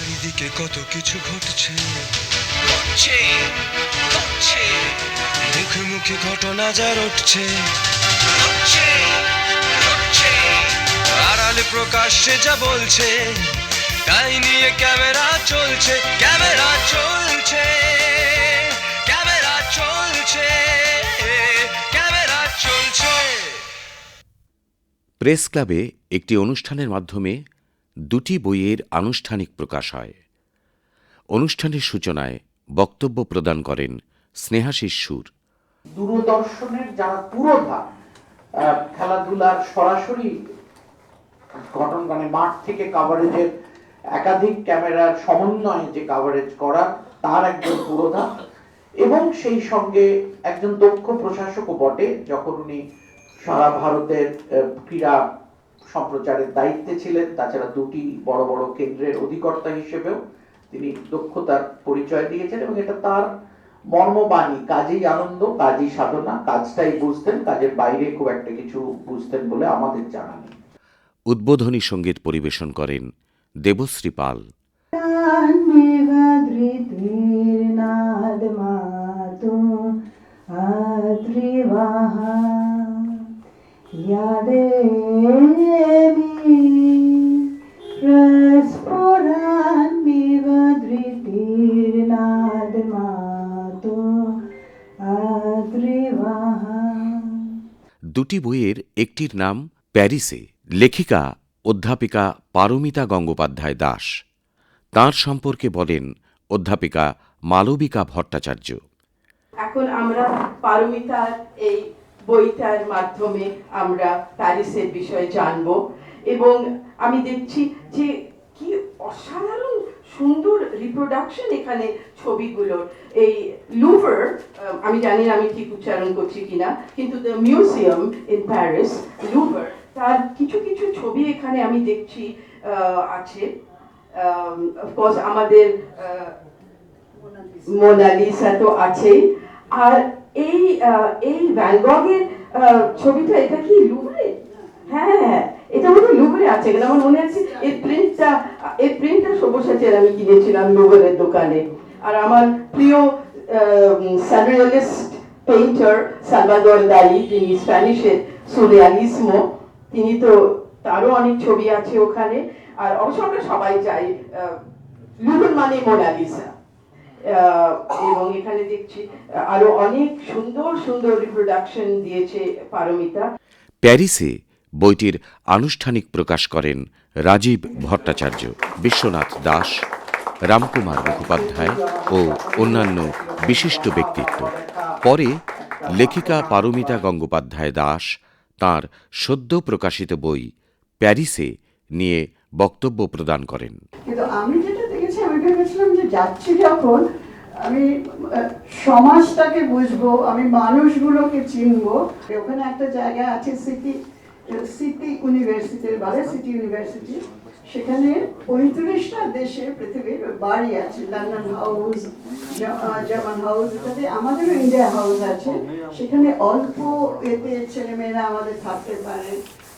চারিদিকে কত কিছু ঘটছে। ঘটছে ঘটছে। মুখে মুখে ঘটনা যা রটছে। ঘটছে ঘটছে। আড়ালে প্রকাশ্যে যা বলছে তাই নিয়ে ক্যামেরা চলছে ক্যামেরা চলছে ক্যামেরা চলছে ক্যামেরা চলছে। প্রেস ক্লাবে একটি অনুষ্ঠানের মাধ্যমে দুটি বইয়ের আনুষ্ঠানিক প্রকাশ হয়। অনুষ্ঠানের সূচনায় বক্তব্য প্রদান করেন স্নেহাশিস সুর। দূরদর্শনের যারা পুরোধা খেলাধুলার সরাসরি ঘটন মানে মাঠ থেকে কাভারেজের একাধিক ক্যামেরার সমন্বয়ে যে কাভারেজ করা, তার একজন পুরোধা এবং সেই সঙ্গে একজন দক্ষ প্রশাসকও বটে, যখন উনি সারা ভারতের ক্রীড়া সম্প্রচারের দায়িত্বে ছিলেন তাছাড়া দুটি বড় বড় কেন্দ্রের অধিকর্তা হিসেবেও তিনি দক্ষতার পরিচয় দিয়েছেন এবং এটা তার মর্মবাণী কাজেই আনন্দ কাজেই সাধনা কাজটাই বুঝতেন কাজের বাইরে খুব একটা কিছু বুঝতেন বলে আমাদের জানা নেই। উদ্বোধনী সংগীত পরিবেশন করেন দেবশ্রী পাল। नाद দুটি বইয়ের একটির নাম প্যারিসে, লেখিকা অধ্যাপিকা পারমিতা গঙ্গোপাধ্যায় দাস। তার সম্পর্কে বলেন অধ্যাপিকা মালবিকা ভট্টাচার্য। এখন আমরা পারমিতার এই বইটার মাধ্যমে আমরা প্যারিসের বিষয়ে জানব এবং আমি দেখছি যে কি অসাধারণ সুন্দর রিপ্রোডাকশন এখানে ছবিগুলোর। এই লুভার আমি জানি না আমি ঠিক উচ্চারণ করছি কিনা, কিন্তু the museum in Paris Louvre তার কিছু কিছু ছবি এখানে আমি দেখছি আছে। অফকোর্স আমাদের মোনালিসা তো আছেই। আর এই এই ভ্যানগগের ছবিটা, এটা কি লুভরে হ্যাঁ হ্যাঁ এটা বোধহয় লুভরে আছে, কেন আমার মনে আছে, এই প্রিন্টটা এই প্রিন্টটা সব্যসাচীর আমি কিনেছিলাম লুভরের দোকানে। আর আমার প্রিয় সারিয়ালিস্ট পেইন্টার সালভাদর দালি, যিনি স্প্যানিশের সুরিয়ালিসমো তিনি তো তারও অনেক ছবি আছে ওখানে। আর অবশ্য সবাই চাই লুভর মানে মোনালিসা। এবং এখানে দেখছি, আরও অনেক সুন্দর সুন্দর রিপ্রোডাকশন দিয়েছে পারমিতা। প্যারিসে বইটির আনুষ্ঠানিক প্রকাশ করেন রাজীব ভট্টাচার্য, বিশ্বনাথ দাস, রামকুমার মুখোপাধ্যায় ও অন্যান্য বিশিষ্ট ব্যক্তিত্ব। পরে লেখিকা পারমিতা গঙ্গোপাধ্যায় দাস তার সদ্য প্রকাশিত বই প্যারিসে নিয়ে বক্তব্য প্রদান করেন। কিন্তু আমি যেটা দেখেছি, আমি ভেবেছিলাম যে যাচ্ছি যখন, আমি সমাজটাকে বুঝব, আমি মানুষগুলোকে চিনবো। ওখানে একটা জায়গা আছে, সিটি সিটি ইউনিভার্সিটির বলে সিটি ইউনিভার্সিটি সেখানে পঁয়ত্রিশটা দেশে পৃথিবীর বাড়ি আছে লন্ডন হাউস জার্মান হাউস ইত্যাদি। আমাদেরও ইন্ডিয়া হাউস আছে। সেখানে অল্প এতে ছেলেমেয়েরা আমাদের থাকতে পারে।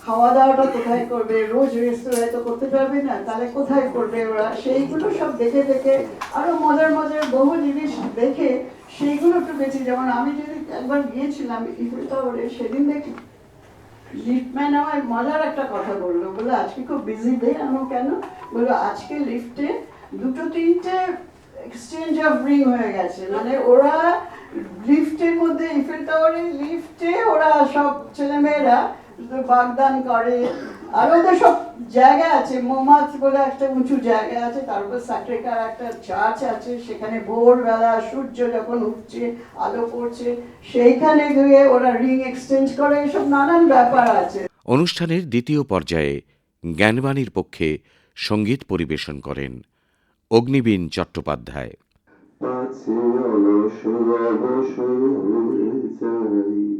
খাওয়া দাওয়াটা কোথায় করবে? রোজ রেস্তোরাঁয় তো করতে পারবে না, তাহলে কোথায় করবে ওরা? সেইগুলো সব দেখে দেখে আরও মজার মজার বহু জিনিস দেখে সেইগুলো একটু বেশি। যেমন আমি যদি একবার গিয়েছিলাম ইফুল সেদিন দেখি লিফটম্যান আমার মজার একটা কথা বলল। বলে আজকে খুব বিজি ডে আমি কেন? বলল, আজকে লিফটে দুটো তিনটে এক্সচেঞ্জ অফ রিং হয়ে গেছে। মানে ওরা লিফটের মধ্যে ইফেল টাওয়ারে লিফটে ওরা সব ছেলেমেয়েরা বাগদান করে। আর ওদের সব জায়গা আছে মোমাজ বলে একটা উঁচু জায়গা আছে তারপর সাকরেকার একটা চার্চ আছে সেখানে ভোরবেলা সূর্য যখন উঠছে আলো পড়ছে সেইখানে গিয়ে ওরা রিং এক্সচেঞ্জ করে এসব নানান ব্যাপার আছে। অনুষ্ঠানের দ্বিতীয় পর্যায়ে জ্ঞানবাণীর পক্ষে সংগীত পরিবেশন করেন অগ্নিবীণ চট্টোপাধ্যায়। পাছে অলস অবসর হয়ে যাই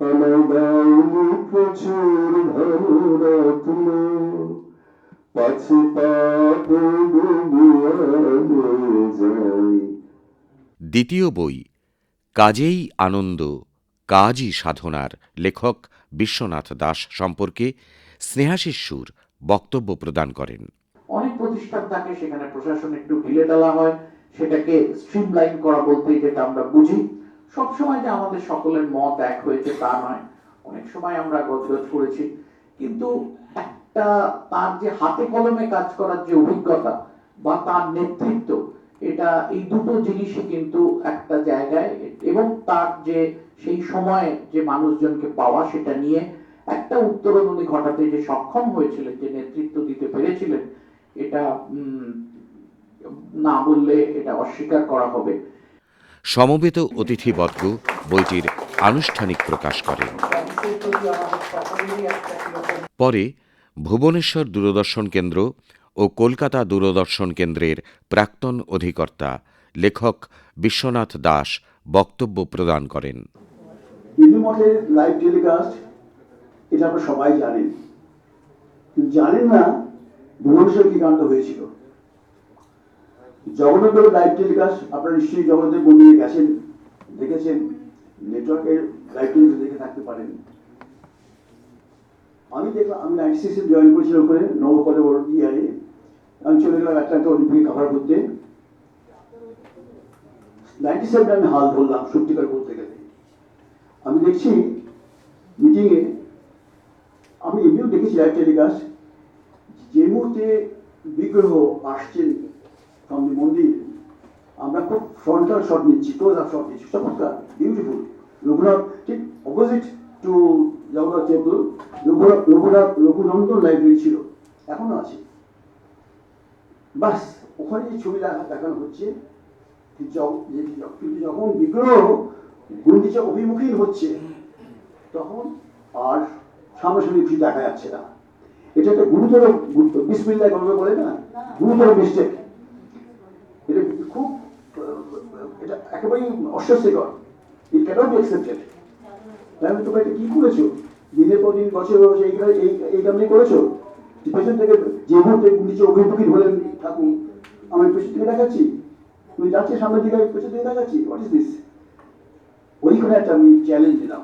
দাউনি প্রচুর ধনরত্ন পাছে পাপ যাই দ্বিতীয় বই কাজেই আনন্দ কাজই সাধনার লেখক বিশ্বনাথ দাস সম্পর্কে স্নেহাশিস সুর বক্তব্য প্রদান করেন। অনেক প্রতিষ্ঠান থাকে সেখানে প্রশাসন একটু ঢিলে ঢালা হয় সেটাকে স্ট্রিমলাইন করা বলতে যেটা আমরা বুঝি। সবসময় যে আমাদের সকলের মত এক হয়েছে তা নয়। অনেক সময় আমরা গজগজ করেছি। কিন্তু একটা তার যে হাতে কলমে কাজ করার যে অভিজ্ঞতা বা তার নেতৃত্ব, এটা এই দুটো জিনিসই কিন্তু একটা জায়গায় এবং তার যে সেই সময়ে যে মানুষজনকে পাওয়া সেটা নিয়ে একটা উত্তরণ উনি ঘটাতে যে সক্ষম হয়েছিলেন, যে নেতৃত্ব দিতে পেরেছিলেন, এটা না বললে এটা অস্বীকার করা হবে। সমবেত অতিথিবর্গ বইটির আনুষ্ঠানিক প্রকাশ করে। মানুষের প্রতি আমাদের সকলেরই একটা কীরকম পরে ভুবনেশ্বর দূরদর্শন কেন্দ্র ও কলকাতা দূরদর্শন কেন্দ্রের প্রাক্তন অধিকর্তা, লেখক বিশ্বনাথ দাস বক্তব্য প্রদান করেন। জানেন জানেন না ভুবনেশ্বর কি কাণ্ড হয়েছিল। জগন্নাথের লাইভ টেলিকাস্ট আপনারা নিশ্চয়ই জগন্নাথের মন্দিরে গেছেন, দেখেছেন, নেটওয়ার্কের লাইভ টেলিকাস্ট দেখে থাকতে পারেন। আমি দেখলাম, আমি নাইনটি সিক্সে জয়েন করেছিলাম ওখানে নবপদে ইয়ারে আমি চলে গেলাম একটা একটা অলিম্পিকে কভার করতে। নাইনটি সেভেন আমি হাল ধরলাম, সত্যিকার বলতে গেলে। আমি দেখছি মিটিংয়ে আমি এমনিও দেখেছি লাইভ টেলিকাস্ট যে মুহূর্তে বিগ্রহ আসছেন ফ্রম দি মন্দির আমরা খুব ফ্রন্টাল শট নিচ্ছি ক্লোজ আপ শট নিচ্ছি চমৎকার বিউটিফুল রঘুনাথ ঠিক opposite to Jagannath temple Raghunath Raghunath Raghunandan library ছিল এখনও আছে। বাস ওখানে যে ছবি দেখা দেখানো হচ্ছে কিন্তু যে- যে- কিন্তু যখন বিগ্রহ গুন্ডিচা অভিমুখী হচ্ছে তখন আর সামনাসামনি কিছু দেখা যাচ্ছে না। এটা একটা গুরুতর বিসমিল্লাহ গল্প বলে না? গুরুতর মিস্টেক এটা খুব এটা একেবারেই অস্বস্তিকর। ইট ক্যানট বি অ্যাকসেপ্টেড আমি তোমরা এটা কি করেছ? দিনের পর দিন বছর পর বছর এইগুলো এই এই কামনি করেছ? পেছন থেকে যে মুহূর্তে নিচে অভিমুখী হলেন ঠাকুর আমি পেছন থেকে দেখাচ্ছি। তুমি যাচ্ছি সামনের দিকে আমি পেছন থেকে দেখাচ্ছি। হোয়াট ইজ দিস ওইখানে একটা আমি চ্যালেঞ্জ দিলাম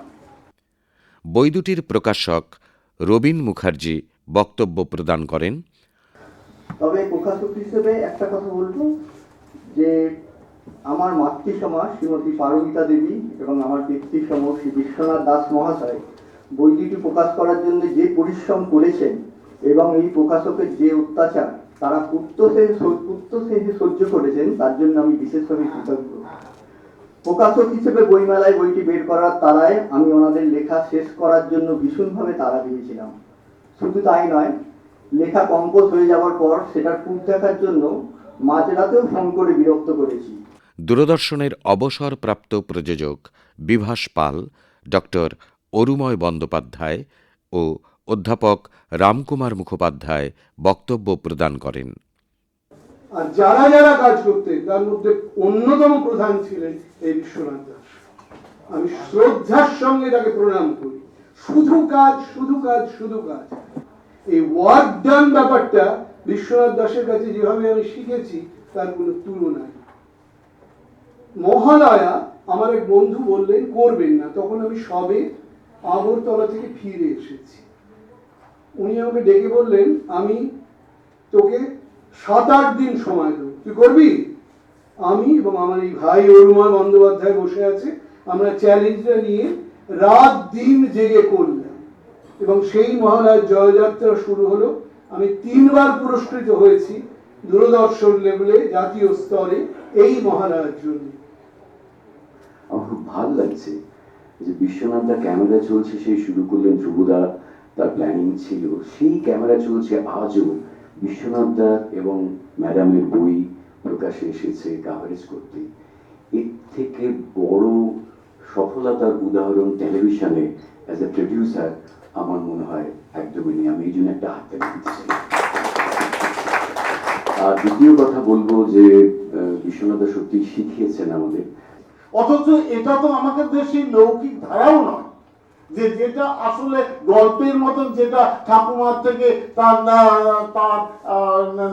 বই দুটির প্রকাশক রবীন মুখার্জি বক্তব্য প্রদান করেন। তবে প্রকাশক হিসেবে একটা কথা বলব। যে আমার মাতৃ সমাজ শ্রীমতী পারমিতা দেবী এবং আমার পিতৃ সম শ্রী বিশ্বনাথ দাস মহাশয় বইটিটি প্রকাশ করার জন্য যে পরিশ্রম করেছেন এবং এই প্রকাশকের যে অত্যাচার, তারা পুত্র সে পুত্র সে যে সহ্য করেছেন, তার জন্য আমি বিশেষভাবে কৃতজ্ঞ। প্রকাশক হিসেবে বইমেলায় বইটি বের করার তারায় আমি ওনাদের লেখা শেষ করার জন্য ভীষণভাবে তাড়া দিয়েছিলাম। শুধু তাই নয়, লেখা কম্পোজ হয়ে যাওয়ার পর সেটার প্রুফ দেখার জন্য মাঝরাতেও ফোন করে বিরক্ত করেছি। দূরদর্শনের অবসরপ্রাপ্ত প্রযোজক বিভাস পাল ডক্টর অরুময় বন্দ্যোপাধ্যায় ও অধ্যাপক রামকুমার মুখোপাধ্যায় বক্তব্য প্রদান করেন। আর যারা যারা কাজ করতেন তার মধ্যে অন্যতম প্রধান ছিলেন এই বিশ্বনাথ দাস। আমি শ্রদ্ধার সঙ্গে তাকে প্রণাম করি। শুধু কাজ শুধু কাজ শুধু কাজ। এই ওয়ার্ক ডান ব্যাপারটা বিশ্বনাথ দাসের কাছে যেভাবে আমি শিখেছি, তার কোনো তুলনা নেই মহালয়া আমার এক বন্ধু বললেন, করবেন না। তখন আমি সবে আগরতলা থেকে ফিরে এসেছি। উনি আমাকে ডেকে বললেন, আমি তোকে সাত আট দিন সময় দেবো। তুই করবি? আমি এবং আমার এই ভাই অরুমা বন্দ্যোপাধ্যায় বসে আছে, আমরা চ্যালেঞ্জটা নিয়ে রাত দিন জেগে করলাম। এবং সেই মহালয়ার জয়যাত্রা শুরু হলো আমি তিনবার পুরস্কৃত হয়েছি দূরদর্শন লেভেলে, জাতীয় স্তরে, এই মহালয়ার জন্য। আমার খুব ভালো লাগছে যে বিশ্বনাথ দা ক্যামেরা চলছে সেই শুরু করলেন ধ্রুবদা তার প্ল্যানিং ছিল। সেই ক্যামেরা চলছে আজও বিশ্বনাথ দা এবং ম্যাডামের বই প্রকাশে এসেছে কাভারেজ করতে। এর থেকে বড় সফলতার উদাহরণ টেলিভিশনে অ্যাজ এ প্রডিউসার আমার মনে হয় একদমই নেই। আমি এই জন্য একটা হাত তালি দিতে চাই আর দ্বিতীয় কথা বলব যে বিশ্বনাথ সত্যি শিখিয়েছেন আমাদের। অথচ এটা তো আমাদের দেশে লৌকিক ধারাও নয় যে যেটা আসলে গল্পের মতন যেটা ঠাকুমার থেকে তার তার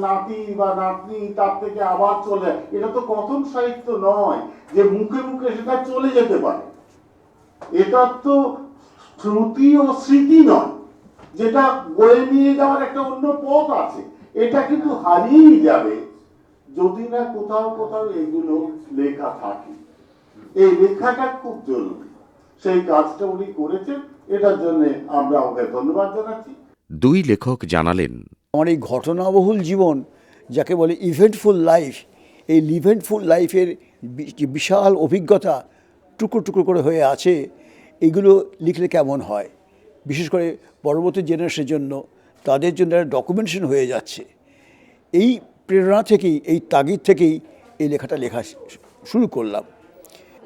নাতি বা নাতনি তার থেকে আবার চলে এটা তো কথন সাহিত্য নয় যে মুখে মুখে সেটা চলে যেতে পারে। এটা তো শ্রুতি ও স্মৃতি নয় যেটা বয়ে নিয়ে যাওয়ার একটা অন্য পথ আছে। এটা কিন্তু হারিয়েই যাবে যদি না কোথাও কোথাও এগুলো লেখা থাকে। এই লেখাটা খুব জরুরি। সেই কাজটা উনি করেছেন এটার জন্য আমরা ওকে ধন্যবাদ জানাচ্ছি। দুই লেখক জানালেন আমার এই ঘটনাবহুল জীবন যাকে বলে ইভেন্টফুল লাইফ এই ইভেন্টফুল লাইফের বিশাল অভিজ্ঞতা টুকরো টুকরো করে হয়ে আছে এগুলো লিখলে কেমন হয়? বিশেষ করে পরবর্তী জেনারেশনের জন্য তাদের জন্য একটা ডকুমেন্টেশন হয়ে যাচ্ছে। এই প্রেরণা থেকেই, এই তাগিদ থেকেই এই লেখাটা লেখা শুরু করলাম।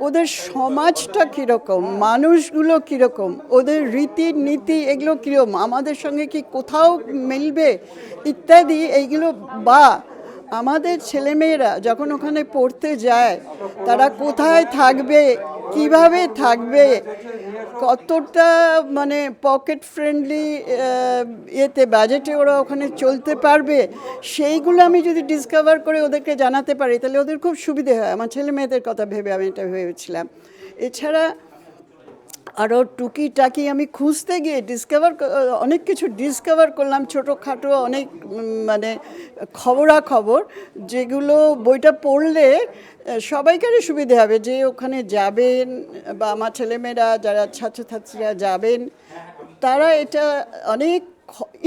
ওদের সমাজটা কীরকম? মানুষগুলো কীরকম? ওদের রীতি নীতি এগুলো কীরকম? আমাদের সঙ্গে কি কোথাও মিলবে? ইত্যাদি, এইগুলো বা আমাদের ছেলেমেয়েরা যখন ওখানে পড়তে যায়, তারা কোথায় থাকবে, কীভাবে থাকবে, কতটা মানে পকেট ফ্রেন্ডলি ইয়েতে বাজেটে ওরা ওখানে চলতে পারবে, সেইগুলো আমি যদি ডিসকভার করে ওদেরকে জানাতে পারি, তাহলে ওদের খুব সুবিধে হয়। আমার ছেলে মেয়েদের কথা ভেবে আমি এটা ভেবেছিলাম। এছাড়া আরও টুকিটাকি আমি খুঁজতে গিয়ে ডিসকভার অনেক কিছু ডিসকভার করলাম, ছোটোখাটো অনেক মানে খবরাখবর, যেগুলো বইটা পড়লে সবাইকারই সুবিধে হবে যে ওখানে যাবেন বা আমার ছেলেমেয়েরা যারা ছাত্রছাত্রীরা যাবেন, তারা এটা অনেক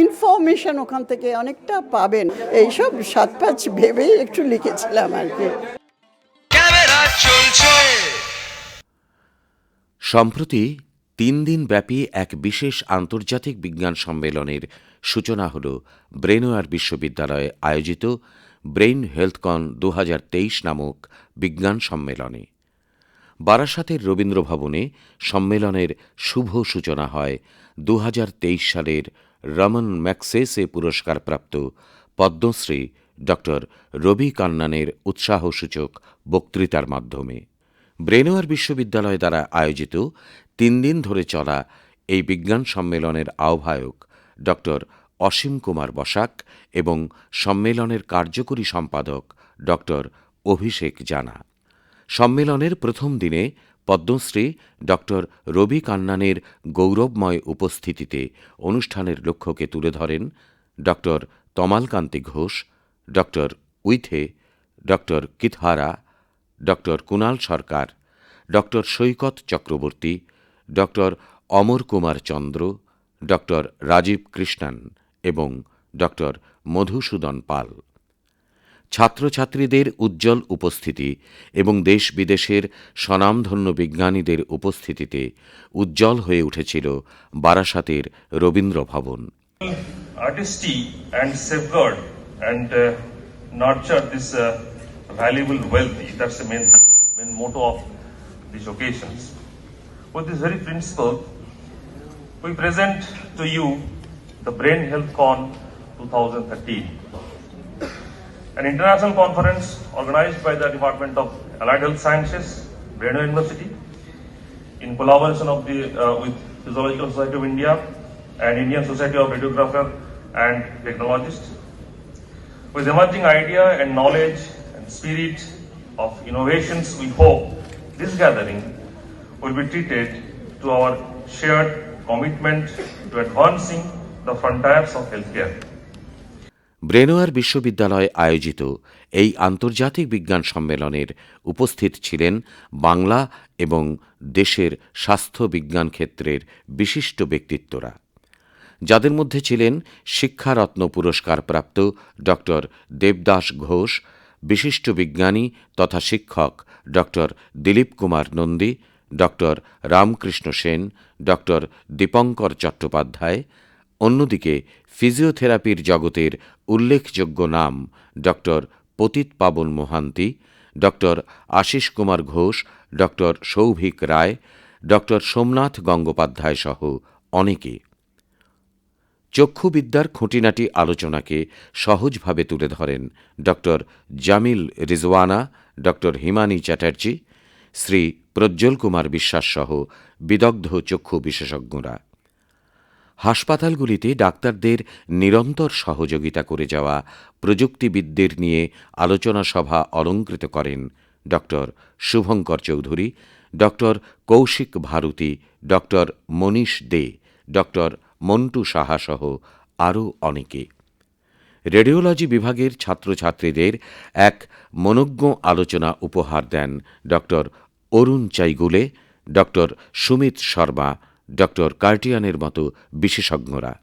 ইনফরমেশন ওখান থেকে অনেকটা পাবেন। এইসব সাত পাঁচ ভেবেই একটু লিখেছিলাম আর কি। চলছে সম্প্রতি তিন দিন ব্যাপী এক বিশেষ আন্তর্জাতিক বিজ্ঞান সম্মেলনের সূচনা হল ব্রেনোয়ার বিশ্ববিদ্যালয়ে আয়োজিত ব্রেইন হেলথকন দু হাজার তেইশ নামক বিজ্ঞান সম্মেলনে। বারাসাতের রবীন্দ্র ভবনে সম্মেলনের শুভ সূচনা হয় দু হাজার তেইশ সালের রমন ম্যাক্সেসে পুরস্কারপ্রাপ্ত পদ্মশ্রী ড রবি কান্নানের উৎসাহসূচক বক্তৃতার মাধ্যমে। ব্রেনোয়ার বিশ্ববিদ্যালয় দ্বারা আয়োজিত তিন দিন ধরে চলা এই বিজ্ঞান সম্মেলনের আহ্বায়ক ড অসীম কুমার বসাক এবং সম্মেলনের কার্যকরী সম্পাদক ড অভিষেক জানা। সম্মেলনের প্রথম দিনে পদ্মশ্রী ড রবি কান্নানের গৌরবময় উপস্থিতিতে অনুষ্ঠানের লক্ষ্যকে তুলে ধরেন ড তমালকান্তি ঘোষ ড উইথে ড কিথহারা ড কুণাল সরকার ড সৈকত চক্রবর্তী ড অমর কুমার চন্দ্র ড রাজীব কৃষ্ণন এবং ড মধুসূদন পাল। ছাত্রছাত্রীদের উজ্জ্বল উপস্থিতি এবং দেশ বিদেশের স্বনামধন্য বিজ্ঞানীদের উপস্থিতিতে উজ্জ্বল হয়ে উঠেছিল বারাসাতের রবীন্দ্র ভবন। And safeguard and uh, nurture this uh, valuable wealth. That's the main main motto of these occasions. With this very principle, we present to you the Brain Health Con 2013, an international conference organized by the Department of Allied Health Sciences, Breno University, in collaboration of the, uh, with Physiological Society of India and Indian Society of Radiographer and Technologists. With emerging idea and knowledge spirit of innovations, we hope this gathering will be treated to our shared commitment to advancing the frontiers of healthcare. ব্রেনোয়ার বিশ্ববিদ্যালয় আয়োজিত এই আন্তর্জাতিক বিজ্ঞান সম্মেলনের উপস্থিত ছিলেন বাংলা এবং দেশের স্বাস্থ্য বিজ্ঞান ক্ষেত্রের বিশিষ্ট ব্যক্তিত্বরা যাদের মধ্যে ছিলেন শিক্ষারত্ন পুরস্কারপ্রাপ্ত ড দেবদাস ঘোষ বিশিষ্ট বিজ্ঞানী তথা শিক্ষক ড দিলীপ কুমার নন্দী ড রামকৃষ্ণ সেন ড দীপঙ্কর চট্টোপাধ্যায়, অন্যদিকে ফিজিওথেরাপির জগতের উল্লেখযোগ্য নাম ড পতিত পাবন মোহান্তি ড আশিস কুমার ঘোষ ড সৌভিক রায় ড সোমনাথ গঙ্গোপাধ্যায় সহ অনেকে। চক্ষুবিদ্যার খুঁটিনাটি আলোচনাকে সহজভাবে তুলে ধরেন ড জামিল রিজওয়ানা ড হিমানী চ্যাটার্জি, শ্রী প্রজ্জ্বল কুমার বিশ্বাস সহ বিদগ্ধ চক্ষু বিশেষজ্ঞরা। হাসপাতালগুলিতে ডাক্তারদের নিরন্তর সহযোগিতা করে যাওয়া প্রযুক্তিবিদদের নিয়ে আলোচনা সভা অলঙ্কৃত করেন ড শুভঙ্কর চৌধুরী ড কৌশিক ভারতী ড মনীষ দে ড মন্টু সাহা সহ আরও অনেকে। রেডিওলজি বিভাগের ছাত্রছাত্রীদের এক মনজ্ঞ আলোচনা উপহার দেন doctor Arun Chaigule, doctor Sumit Sharma, doctor কার্টিয়ানের মতো বিশেষজ্ঞরা।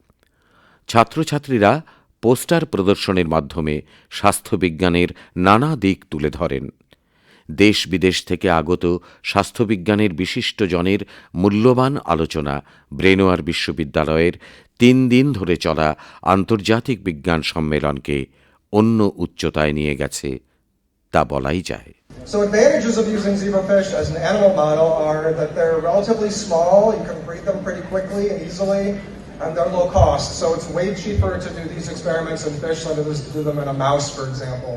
ছাত্রছাত্রীরা পোস্টার প্রদর্শনের মাধ্যমে স্বাস্থ্যবিজ্ঞানের নানা দিক তুলে ধরেন। দেশ বিদেশ থেকে আগত স্বাস্থ্যবিজ্ঞানের বিশিষ্টজনের মূল্যবান আলোচনা ব্রেনোয়ার বিশ্ববিদ্যালয়ের তিন দিন ধরে চলা আন্তর্জাতিক বিজ্ঞান সম্মেলনকে অন্য উচ্চতায় নিয়ে গেছে তা বলাই যায় So advantages of using zebrafish as an animal model are that they're relatively small, you can breed them pretty quickly and easily, and they're low cost. So it's way cheaper to do these experiments in fish than it is to do them in a mouse, for example.